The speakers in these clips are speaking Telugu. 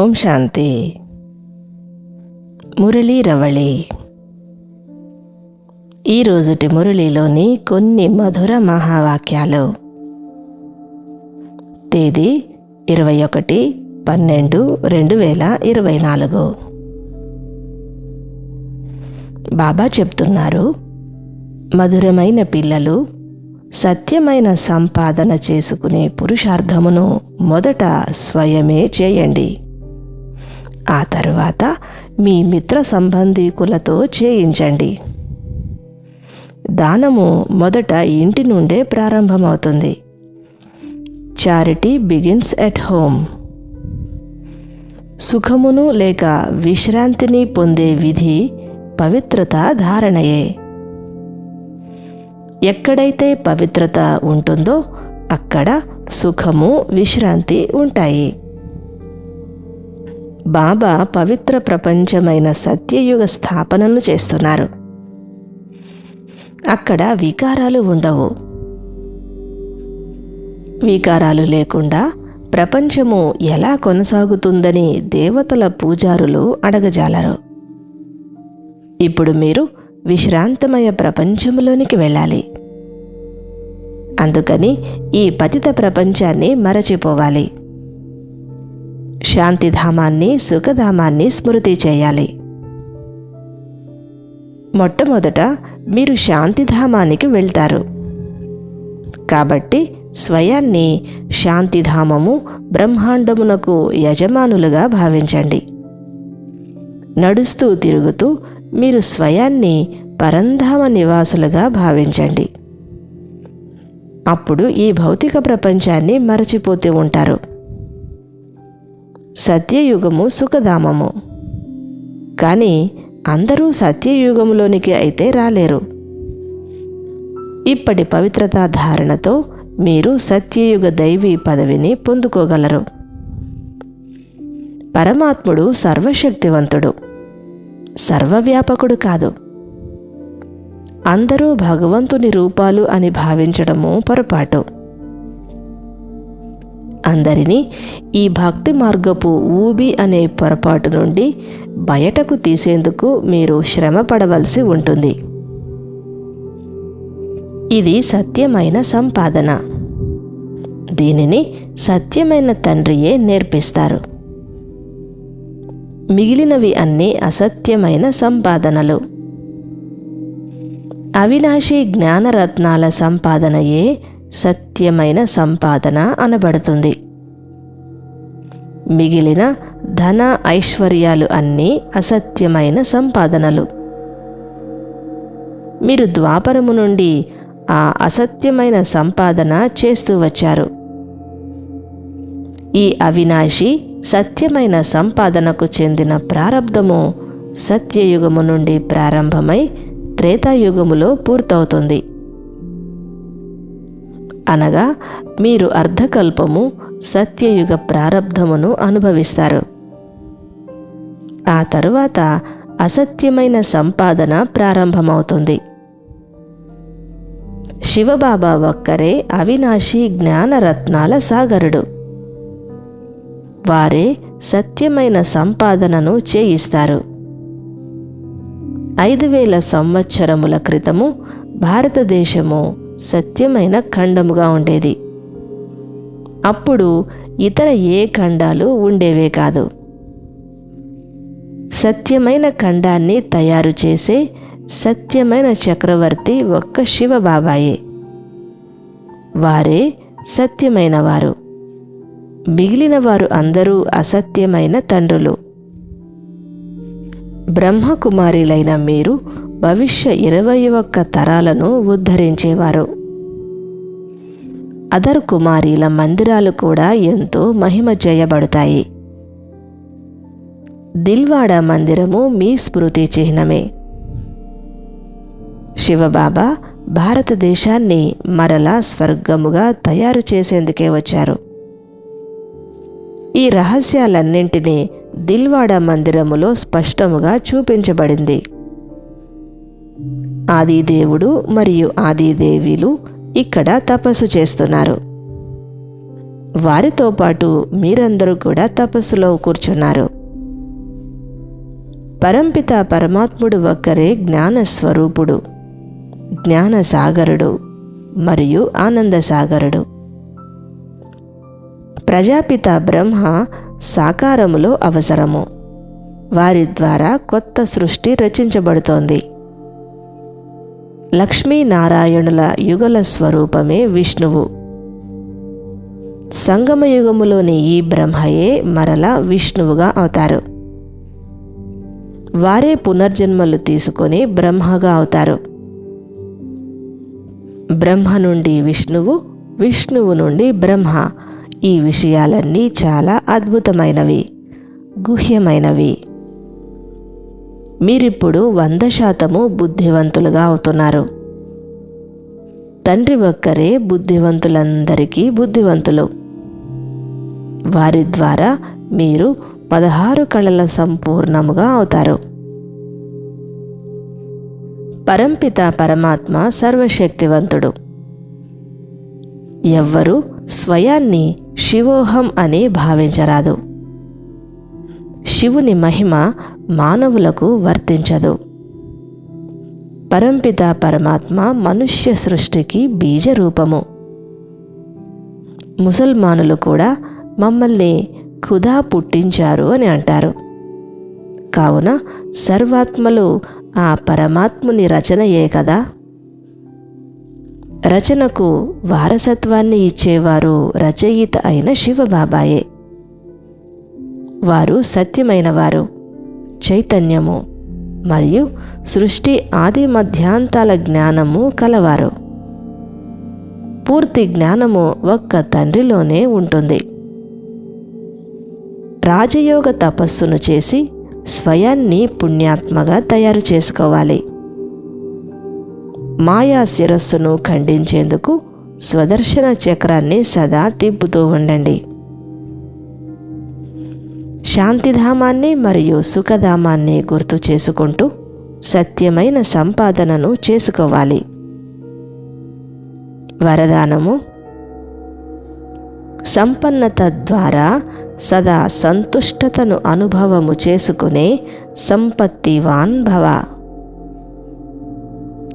ఓం శాంతి. మురళీ రవళి. ఈరోజుటి మురళీలోని కొన్ని మధుర మహావాక్యాలు. తేదీ ఇరవై ఒకటి పన్నెండు రెండు వేల ఇరవై నాలుగు. బాబా చెప్తున్నారు మధురమైన పిల్లలు సత్యమైన సంపాదన చేసుకునే పురుషార్థమును మొదట స్వయమే చేయండి. ఆ తరువాత మీ మిత్ర సంబంధీకులతో చేయించండి. దానము మొదట ఇంటి నుండే ప్రారంభమవుతుంది. చారిటీ బిగిన్స్ ఎట్ హోమ్ సుఖమును లేక విశ్రాంతిని పొందే విధి పవిత్రత ధారణయే. ఎక్కడైతే పవిత్రత ఉంటుందో అక్కడ సుఖము విశ్రాంతి ఉంటాయి. బాబా పవిత్ర ప్రపంచమైన సత్యయుగ స్థాపనను చేస్తున్నారు. అక్కడ వికారాలు ఉండవు. వికారాలు లేకుండా ప్రపంచము ఎలా కొనసాగుతుందని దేవతల పూజారులు అడగజాలరు. ఇప్పుడు మీరు విశ్రాంతమయ ప్రపంచంలోనికి వెళ్ళాలి. అందుకని ఈ పతిత ప్రపంచాన్ని మరచిపోవాలి. శాంతిధామాన్ని సుఖధామాన్ని స్మృతి చేయాలి. మొట్టమొదట మీరు శాంతిధామానికి వెళ్తారు. కాబట్టి స్వయాన్ని శాంతిధామము బ్రహ్మాండమునకు యజమానులుగా భావించండి. నడుస్తూ తిరుగుతూ మీరు స్వయాన్ని పరంధామ నివాసులుగా భావించండి. అప్పుడు ఈ భౌతిక ప్రపంచాన్ని మరచిపోతూ ఉంటారు. సత్యయుగము సుఖధామము. కానీ అందరూ సత్యయుగంలోనికి అయితే రాలేరు. ఇప్పటి పవిత్రతా ధారణతో మీరు సత్యయుగ దైవీ పదవిని పొందుకోగలరు. పరమాత్ముడు సర్వశక్తివంతుడు. సర్వవ్యాపకుడు కాదు. అందరూ భగవంతుని రూపాలు అని భావించడము పొరపాటు. అందరినీ ఈ భక్తి మార్గపు ఊబి అనే పొరపాటు నుండి బయటకు తీసేందుకు మీరు శ్రమ పడవలసి ఉంటుంది. ఇది సత్యమైన సంపాదన. దీనిని సత్యమైన తండ్రియే నేర్పిస్తారు. మిగిలినవి అన్నీ అసత్యమైన సంపాదనలు. అవినాశి జ్ఞానరత్నాల సంపాదనయే సత్యమైన సంపాదన అనబడుతుంది. మిగిలిన ధన ఐశ్వర్యాలు అన్నీ అసత్యమైన సంపాదనలు. మీరు ద్వాపరము నుండి ఆ అసత్యమైన సంపాదన చేస్తూ వచ్చారు. ఈ అవినాశి సత్యమైన సంపాదనకు చెందిన ప్రారంధము సత్యయుగము నుండి ప్రారంభమై త్రేతాయుగములో పూర్తవుతుంది. అనగా మీరు అర్ధకల్పము సత్యయుగ ప్రారంధమును అనుభవిస్తారు. ఆ తరువాత అసత్యమైన సంపాదన ప్రారంభమవుతుంది. శివబాబా ఒక్కరే అవినాశి జ్ఞానరత్నాల సాగరుడు. వారే సత్యమైన సంపాదనను చేయిస్తారు. ఐదు వేల సంవత్సరముల క్రితము భారతదేశము సత్యమైన ఖండముగా ఉండేది. అప్పుడు ఇతర ఏ ఖండాలు ఉండేవే కాదు. సత్యమైన ఖండాన్ని తయారు చేసే సత్యమైన చక్రవర్తి ఒక్క శివబాబాయే. వారే సత్యమైన వారు మిగిలిన వారు అందరూ అసత్యమైన తండ్రులు. బ్రహ్మకుమారిలైన మీరు భవిష్య ఇరవై ఒక్క తరాలను ఉద్ధరించేవారు. అదర్ కుమారీల మందిరాలు కూడా ఎంతో మహిమ చేయబడతాయి. దిల్వాడ మందిరము మీ స్మృతి చిహ్నమే. శివబాబా భారతదేశాన్ని మరలా స్వర్గముగా తయారు చేసేందుకే వచ్చారు. ఈ రహస్యాలన్నింటినీ దిల్వాడ మందిరములో స్పష్టముగా చూపించబడింది. ఆదిదేవుడు మరియు ఆదిదేవిలు ఇక్కడ తపస్సు చేస్తున్నారు. వారితో పాటు మీరందరూ కూడా తపస్సులో కూర్చున్నారు. పరంపిత పరమాత్ముడు ఒక్కరే జ్ఞాన స్వరూపుడు మరియు ఆనందసాగరుడు. ప్రజాపిత బ్రహ్మ సాకారములో అవసరము. వారి ద్వారా కొత్త సృష్టి రచించబడుతోంది. లక్ష్మీనారాయణుల యుగల స్వరూపమే విష్ణువు. సంగమయుగములోని ఈ బ్రహ్మయే మరల విష్ణువుగా అవుతారు. వారే పునర్జన్మలు తీసుకొని బ్రహ్మగా అవుతారు. బ్రహ్మ నుండి విష్ణువు విష్ణువు నుండి బ్రహ్మ. ఈ విషయాలన్నీ చాలా అద్భుతమైనవి గుహ్యమైనవి. మీరిప్పుడు వంద శాతము బుద్ధివంతులుగా అవుతున్నారు. తండ్రి ఒక్కరే బుద్ధివంతులందరికీ బుద్ధివంతులు. వారి ద్వారా మీరు పదహారు కళల సంపూర్ణముగా అవుతారు. పరంపిత పరమాత్మ సర్వశక్తివంతుడు. ఎవ్వరూ స్వయాన్ని శివోహం అని భావించరాదు. శివుని మహిమ మానవులకు వర్తించదు. పరంపిత పరమాత్మ మనుష్య సృష్టికి బీజరూపము. ముసల్మానులు కూడా మమ్మల్ని ఖుదా పుట్టించారు అని అంటారు. కావున సర్వాత్మలు ఆ పరమాత్ముని రచనయే కదా. రచనకు వారసత్వాన్ని ఇచ్చేవారు రచయిత అయిన శివబాబాయే. వారు సత్యమైన వారు చైతన్యము మరియు సృష్టి ఆది మధ్యాంతాల జ్ఞానము కలవారు. పూర్తి జ్ఞానము ఒక్క తండ్రిలోనే ఉంటుంది. రాజయోగ తపస్సును చేసి స్వయాన్ని పుణ్యాత్మగా తయారు చేసుకోవాలి. మాయా శిరస్సును ఖండించేందుకు స్వదర్శన చక్రాన్ని సదా తిప్పుతూ ఉండండి. శాంతిధామాన్ని మరియు సుఖధామాన్ని గుర్తు చేసుకుంటూ సత్యమైన సంపాదనను చేసుకోవాలి. వరదానము. సంపన్నత ద్వారా సదా సంతుష్టతను అనుభవము చేసుకునే సంపత్తివాన్ భవ.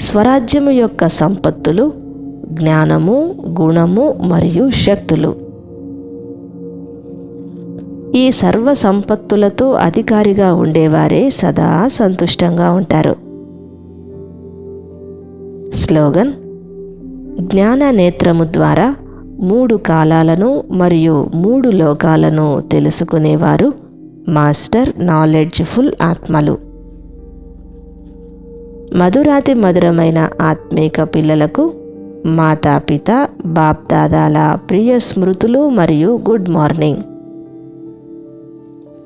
స్వరాజ్యము యొక్క సంపత్తులు జ్ఞానము గుణము మరియు శక్తులు. ఈ సర్వ సంపత్తులతో అధికారిగా ఉండేవారే సదా సంతుష్టంగా ఉంటారు. స్లోగన్ జ్ఞాన నేత్రము ద్వారా మూడు కాలాలను మరియు మూడు లోకాలను తెలుసుకునేవారు మాస్టర్ నాలెడ్జ్ఫుల్ ఆత్మలు. మధురాతి మధురమైన ఆత్మీక పిల్లలకు మాతాపిత బాప్దాదాల ప్రియ స్మృతులు మరియు గుడ్ మార్నింగ్.